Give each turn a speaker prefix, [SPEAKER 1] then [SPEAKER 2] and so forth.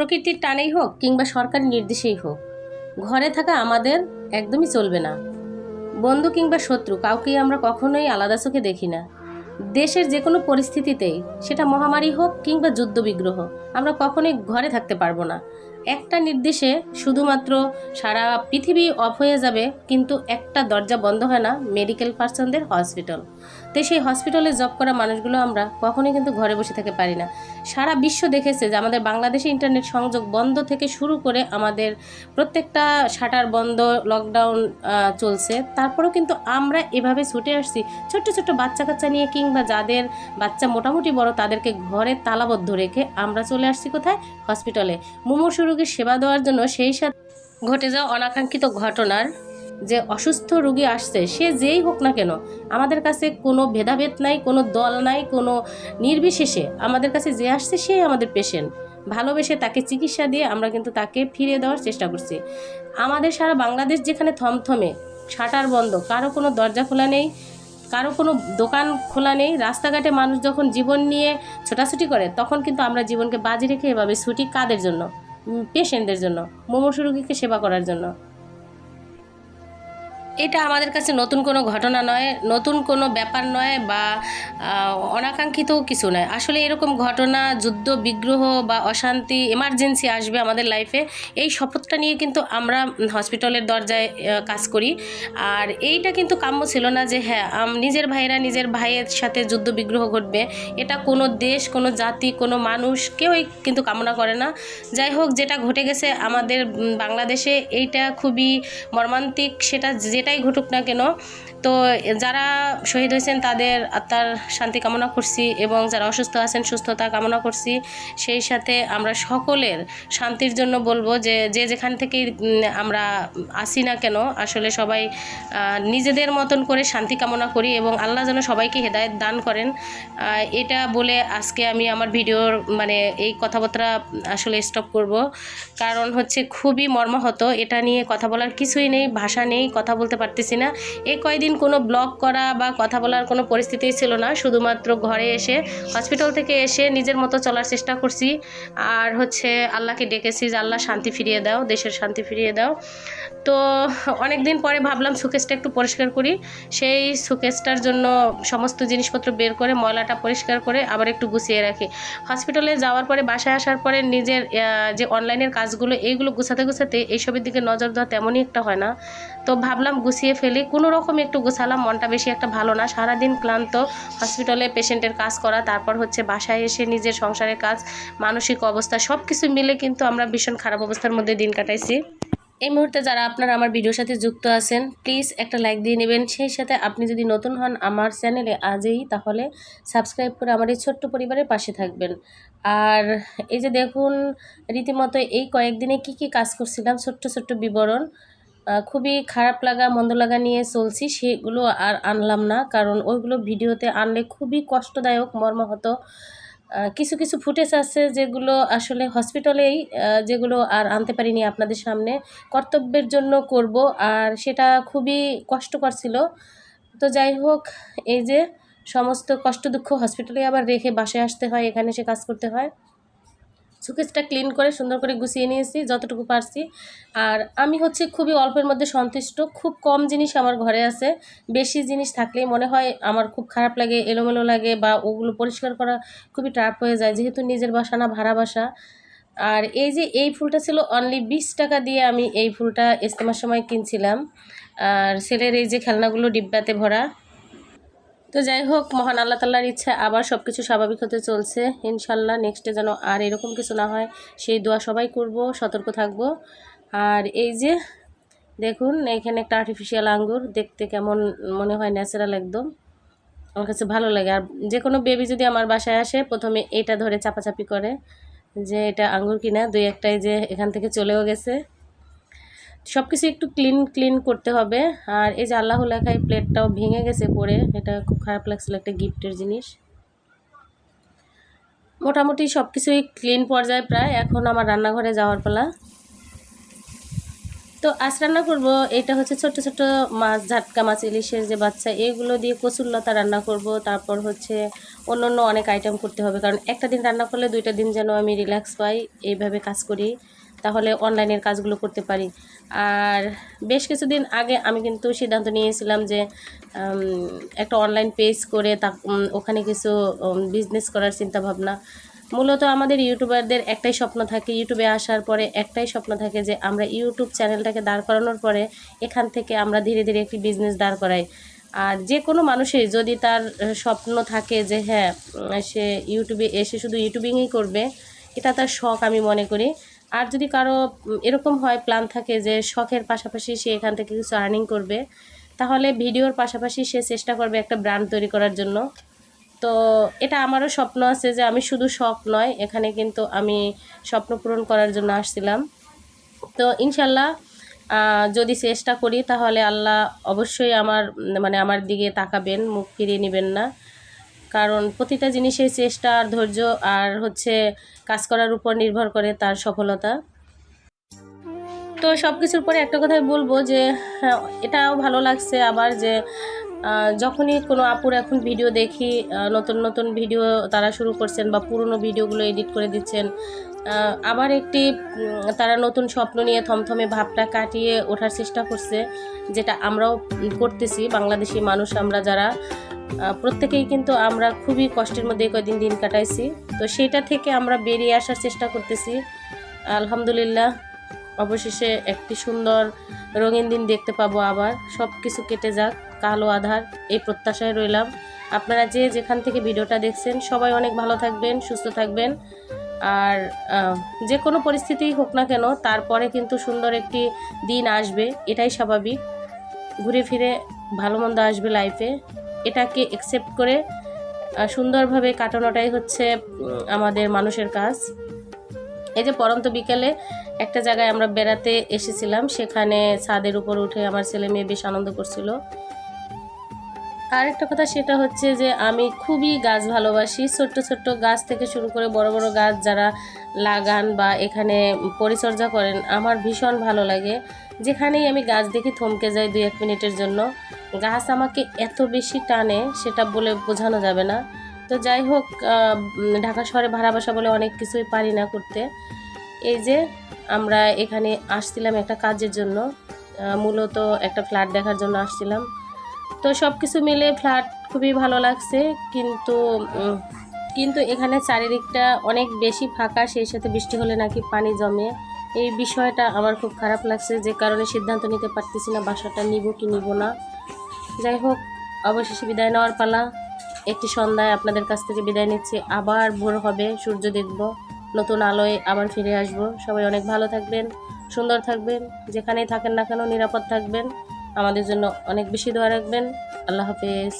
[SPEAKER 1] প্রকৃতির টানেই হোক কিংবা সরকারি নির্দেশেই হোক, ঘরে থাকা আমাদের একদমই চলবে না। বন্ধু কিংবা শত্রু, কাউকেই আমরা কখনোই আলাদা চোখে দেখি না। দেশের যে কোনো পরিস্থিতিতেই সেটা মহামারী হোক কিংবা যুদ্ধবিগ্রহ, আমরা কখনোই ঘরে থাকতে পারব না। একটা নির্দেশে শুধুমাত্র সারা পৃথিবী অফ হয়ে যাবে, কিন্তু একটা দরজা বন্ধ হয় না, মেডিকেল পার্সনদের হসপিটাল। তো সেই হসপিটালে জব করা মানুষগুলো আমরা কখনোই কিন্তু ঘরে বসে থাকতে পারি না। সারা বিশ্ব দেখেছে যে আমাদের বাংলাদেশে ইন্টারনেট সংযোগ বন্ধ থেকে শুরু করে আমাদের প্রত্যেকটা শাটার বন্ধ লকডাউন চলছে। তারপরেও কিন্তু আমরা এভাবে ছুটে আসছি, ছোট্ট ছোট্ট বাচ্চা কাচ্চা নিয়ে কিংবা যাদের বাচ্চা মোটামুটি বড় তাদেরকে ঘরে তালাবদ্ধ রেখে আমরা চলে আসছি কোথায়? হসপিটালে মুমূর্ষু রোগীর সেবা দেওয়ার জন্য সেই সাথে ঘটে যাওয়া অনাকাঙ্ক্ষিত ঘটনার যে অসুস্থ রুগী আসছে, সে যেই হোক না কেন, আমাদের কাছে কোনো ভেদাভেদ নাই, কোনো দল নাই, কোনো নির্বিশেষে আমাদের কাছে যে আসছে সে আমাদের পেশেন্ট ভালোবেসে তাকে চিকিৎসা দিয়ে আমরা কিন্তু তাকে ফিরিয়ে দেওয়ার চেষ্টা করছি। আমাদের সারা বাংলাদেশ যেখানে থমথমে, শাটার বন্ধ, কারও কোনো দরজা খোলা নেই, কারও কোনো দোকান খোলা নেই, রাস্তাঘাটে মানুষ যখন জীবন নিয়ে ছোটাছুটি করে, তখন কিন্তু আমরা জীবনকে বাজি রেখে এভাবে ছুটি কাদের জন্য? পেশেন্টদের জন্য মুমূর্ষু রোগীকে সেবা করার জন্য। এটা আমাদের কাছে নতুন কোনো ঘটনা নয়, নতুন কোনো ব্যাপার নয় বা অনাকাঙ্ক্ষিত কিছু নয়। আসলে এরকম ঘটনা, যুদ্ধ, বিগ্রহ বা অশান্তি এমার্জেন্সি আসবে আমাদের লাইফে এই শপথটা নিয়ে কিন্তু আমরা হসপিটালের দরজায় কাজ করি। আর এইটা কিন্তু কাম্য ছিল না যে হ্যাঁ নিজের ভাইরা নিজের ভাইয়ের সাথে যুদ্ধ, বিগ্রহ ঘটবে। এটা কোনো দেশ, কোনো জাতি, কোনো মানুষ কেউই কিন্তু কামনা করে না। যাই হোক, যেটা ঘটে গেছে আমাদের বাংলাদেশে, এইটা খুবই মর্মান্তিক। সেটা যেটাই ঘটুক না কেন, তো যারা শহীদ হয়েছেন তাদের আত্মার শান্তি কামনা করছি এবং যারা অসুস্থ আছেন সুস্থতা কামনা করছি। সেই সাথে আমরা সকলের শান্তির জন্য বলব যে যে যেখান থেকে আমরা আসি না কেন, আসলে সবাই নিজেদের মতন করে শান্তি কামনা করি এবং আল্লাহ যেন সবাইকে হেদায়েত দান করেন। এটা বলে আজকে আমি আমার ভিডিওর মানে এই কথাবার্তা আসলে স্টপ করব। কারণ হচ্ছে খুবই মর্মাহত, এটা নিয়ে কথা বলার কিছুই নেই, ভাষা নেই, কথা বলতে পারতেছি না। এই কয়দিন কোনো ব্লগ করা বা কথা বলার কোনো পরিস্থিতিই ছিল না। শুধুমাত্র ঘরে এসে হসপিটাল থেকে এসে নিজের মতো চলার চেষ্টা করছি। আর হচ্ছে আল্লাহকে ডেকেছি যে, আল্লাহ, শান্তি ফিরিয়ে দাও, দেশের শান্তি ফিরিয়ে দাও। তো অনেক দিন পরে ভাবলাম সুকেসটা একটু পরিষ্কার করি। সেই সুকেসটার জন্য সমস্ত জিনিসপত্র বের করে, ময়লাটা পরিষ্কার করে আবার একটু গুছিয়ে রাখি। হসপিটালে যাওয়ার পরে, বাসায় আসার পরে নিজের যে অনলাইনের কাজগুলো, এইগুলো গুছাতে গুছাতে এইসবের দিকে নজর দেওয়া তেমনই একটা হয় না। তো ভাবলাম গুছিয়ে ফেলি। কোনো রকম একটু গোছালাম, মনটা বেশি একটা ভালো না। সারাদিন ক্লান্ত হসপিটালে পেশেন্টের কাজ করা, তারপর হচ্ছে বাসায় এসে নিজের সংসারের কাজ, মানসিক অবস্থা সব কিছু মিলে কিন্তু আমরা ভীষণ খারাপ অবস্থার মধ্যে দিন কাটাইছি। এই মুহূর্তে যারা আপনারা আমার ভিডিওর সাথে যুক্ত আছেন প্লিজ একটা লাইক দিয়ে নেবেন। সেই সাথে আপনি যদি নতুন হন আমার চ্যানেলে আজই, তাহলে সাবস্ক্রাইব করে আমার এই ছোট্ট পরিবারের পাশে থাকবেন। আর এই যে দেখুন, রীতিমতো এই কয়েকদিনে কি কি কাজ করছিলাম, ছোট্ট ছোট্ট বিবরণ। খুবই খারাপ লাগা, মন্দ লাগা নিয়ে চলছি, সেগুলো আর আনলাম না, কারণ ওইগুলো ভিডিওতে আনলে খুবই কষ্টদায়ক, মর্মাহত। কিছু কিছু ফুটেজ আছে যেগুলো আসলে হসপিটালেই যেগুলো আর আনতে পারিনি আপনাদের সামনে, কর্তব্যের জন্য করব, আর সেটা খুবই কষ্টকর ছিল। তো যাই হোক, এই যে সমস্ত কষ্ট দুঃখ হসপিটালে আবার রেখে বাসায় আসতে হয়, এখানে সে কাজ করতে হয়। সুকেসটা ক্লিন করে সুন্দর করে গুছিয়ে নিয়েছি, যতটুকু পারছি। আর আমি হচ্ছে খুবই অল্পের মধ্যে সন্তুষ্ট। খুব কম জিনিস আমার ঘরে আছে। বেশি জিনিস থাকলেই মনে হয় আমার খুব খারাপ লাগে, এলোমেলো লাগে বা ওগুলো পরিষ্কার করা খুবই টাফ হয়ে যায়, যেহেতু নিজের বাসা না, ভাড়া বাসা। আর এই যে এই ফুলটা ছিল অনলি বিশ টাকা দিয়ে আমি এই ফুলটা ইস্তেমার সময় কিনছিলাম। আর ছেলের এই যে খেলনাগুলো ডিব্বাতে ভরা তো যাই হোক, মহান আল্লাহ তাল্লার ইচ্ছা আবার সব কিছু স্বাভাবিক হতে চলছে। ইনশাল্লাহ নেক্সটে যেন আর এরকম কিছু না হয়, সেই দোয়া সবাই করব, সতর্ক থাকব। আর এই যে, দেখুন, এখানে একটা আর্টিফিশিয়াল আঙ্গুর, দেখতে কেমন মনে হয় ন্যাচারাল একদম। আমার কাছে ভালো লাগে। আর যে কোনো বেবি যদি আমার বাসায় আসে, প্রথমে এটা ধরে চাপাচাপি করে যে এটা আঙ্গুর কিনা, দুই একটাই যে এখান থেকে চলেও গেছে। সব কিছু একটু ক্লিন ক্লিন করতে হবে। আর এই যে আল্লাহ লেখা এই প্লেটটাও ভেঙে গেছে পরে এটা খুব খারাপ লাগছিল একটা গিফটের জিনিস। মোটামুটি সব কিছুই ক্লিন পর্যায়ে প্রায়। এখন আমার রান্নাঘরে যাওয়ার পালা। তো আজ রান্না করব, এটা হচ্ছে ছোট ছোট মাছ, ঝাটকা মাছ, ইলিশের যে বাচ্চা, এগুলো দিয়ে কচুরলতা রান্না করব। তারপর হচ্ছে অন্য অন্য অনেক আইটেম করতে হবে। কারণ একটা দিন রান্না করলে দুইটা দিন যেন আমি রিল্যাক্স পাই, এইভাবে কাজ করি। তাহলে অনলাইনের কাজগুলো করতে পারি। আর বেশ কিছুদিন আগে আমি কিন্তু সিদ্ধান্ত নিয়েছিলাম যে একটা অনলাইন পেজ করে তা ওখানে কিছু বিজনেস করার চিন্তা ভাবনা মূলত আমাদের ইউটিউবারদের একটাই স্বপ্ন থাকে, ইউটিউবে আসার পরে একটাই স্বপ্ন থাকে যে, আমরা ইউটিউব চ্যানেলটাকে দাঁড় করানোর পরে এখান থেকে আমরা ধীরে ধীরে একটি বিজনেস দাঁড় করাই। আর যে কোনো মানুষের যদি তার স্বপ্ন থাকে যে হ্যাঁ সে ইউটিউবে এসে শুধু ইউটিউবিংই করবে, এটা তার শখ আমি মনে করি। আর যদি কারও এরকম হয় প্ল্যান থাকে যে শখের পাশাপাশি সে এখান থেকে কিছু আর্নিং করবে, তাহলে ভিডিওর পাশাপাশি সে চেষ্টা করবে একটা ব্র্যান্ড তৈরি করার জন্য। তো এটা আমারও স্বপ্ন আছে যে আমি শুধু শখ নয়, এখানে কিন্তু আমি স্বপ্ন পূরণ করার জন্য আসছিলাম। তো ইনশাল্লাহ যদি চেষ্টা করি, তাহলে আল্লাহ অবশ্যই আমার মানে আমার দিকে তাকাবেন, মুখ ফিরিয়ে নেবেন না। কারণ প্রতিটা জিনিসের চেষ্টা আর ধৈর্য আর হচ্ছে কাজ করার উপর নির্ভর করে তার সফলতা। তো সব কিছুর পরে একটা কথাই বলব যে হ্যাঁ এটাও ভালো লাগছে আবার যে যখনই কোনো আপুর এখন ভিডিও দেখি নতুন নতুন ভিডিও তারা শুরু করছেন বা পুরনো ভিডিওগুলো এডিট করে দিচ্ছেন আবার একটি তারা নতুন স্বপ্ন নিয়ে থমথমে ভাবটা কাটিয়ে ওঠার চেষ্টা করছে, যেটা আমরাও করতেছি, বাংলাদেশি মানুষ আমরা যারা প্রত্যেকেই কিন্তু আমরা খুবই কষ্টের মধ্যে এই কয়দিন দিন কাটাইছি। তো সেটা থেকে আমরা বেরিয়ে আসার চেষ্টা করতেছি। আলহামদুলিল্লাহ, অবশেষে একটি সুন্দর রঙিন দিন দেখতে পাবো আবার। সব কিছু কেটে যাক, কালো আধার, এই প্রত্যাশায় রইলাম। আপনারা যে যেখান থেকে ভিডিওটা দেখছেন, সবাই অনেক ভালো থাকবেন, সুস্থ থাকবেন। আর যে কোনো পরিস্থিতিই হোক না কেন, তারপরে কিন্তু সুন্দর একটি দিন আসবে, এটাই স্বাভাবিক। ঘুরে ফিরে ভালো মন্দ আসবে লাইফে এটাকে একসেপ্ট করে সুন্দরভাবে কাটানোটাই হচ্ছে আমাদের মানুষের কাজ। এই যে পরন্ত বিকেলে একটা জায়গায় আমরা বেড়াতে এসেছিলাম, সেখানে ছাদের উপর উঠে আমার ছেলে মেয়ে বেশ আনন্দ করছিল। আরেকটা কথা সেটা হচ্ছে যে, আমি খুবই গাছ ভালোবাসি। ছোট্ট ছোট্ট গাছ থেকে শুরু করে বড় বড় গাছ যারা লাগান বা এখানে পরিচর্যা করেন, আমার ভীষণ ভালো লাগে। যেখানেই আমি গাছ দেখি থমকে যাই দুই এক মিনিটের জন্য। গাছ আমাকে এত বেশি টানে, সেটা বলে বোঝানো যাবে না। তো যাই হোক ঢাকা শহরে ভাড়া বাসা বলে অনেক কিছুই পারি না করতে। এই যে, আমরা এখানে আসছিলাম একটা কাজের জন্য মূলত একটা ফ্ল্যাট দেখার জন্য আসছিলাম। তো সব কিছু মিলে ফ্ল্যাট খুবই ভালো লাগছে, কিন্তু কিন্তু এখানে চারিদিকটা অনেক বেশি ফাঁকা, সেই সাথে বৃষ্টি হলে নাকি পানি জমে। এই বিষয়টা আমার খুব খারাপ লাগছে, যে কারণে সিদ্ধান্ত নিতে পারতেছি না, বাসাটা নিব কি নিব না। যাই হোক, অবশেষে বিদায় নেওয়ার পালা। একটি সন্ধ্যায় আপনাদের কাছ থেকে বিদায় নিচ্ছি। আবার ভোর হবে, সূর্য দেখব। নতুন আলোয় আবার ফিরে আসব। সবাই অনেক ভালো থাকবেন, সুন্দর থাকবেন, যেখানেই থাকেন না কেন নিরাপদ থাকবেন। আমাদের জন্য অনেক বেশি দোয়া রাখবেন। আল্লাহ হাফেজ।